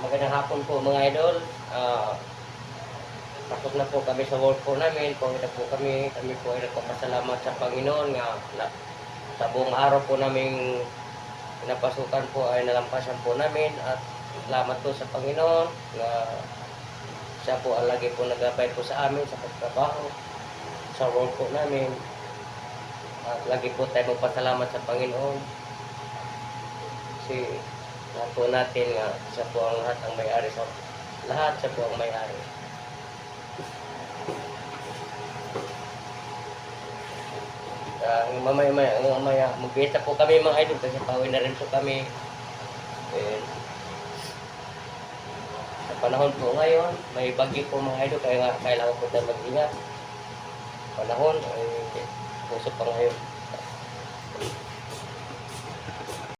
Magandang hapon po mga idol. Ah, Pasok na po kami sa work po namin. Ito po kami, kami po ay nagpapasalamat sa Panginoon nga na, sa buong araw po namin pinapasukan po ay nalampasan po namin at salamat po sa Panginoon na siya po ang lagi po nagabay po sa amin sa pagtrabaho sa work po namin. At lagi po tayo magpasalamat sa Panginoon. Kasi lahat po natin nga siya po ang lahat ang may-ari sa lahat siya po ang may-ari. Ah, ang mamaya maya, ang mamaya, magbenta po kami mga idol kasi pauwi na rin po kami. And, sa panahon po ngayon, may bagyo po mga idol, kaya nga kailangan po tayo mag-ingat. Panahon, ay puso pa ngayon.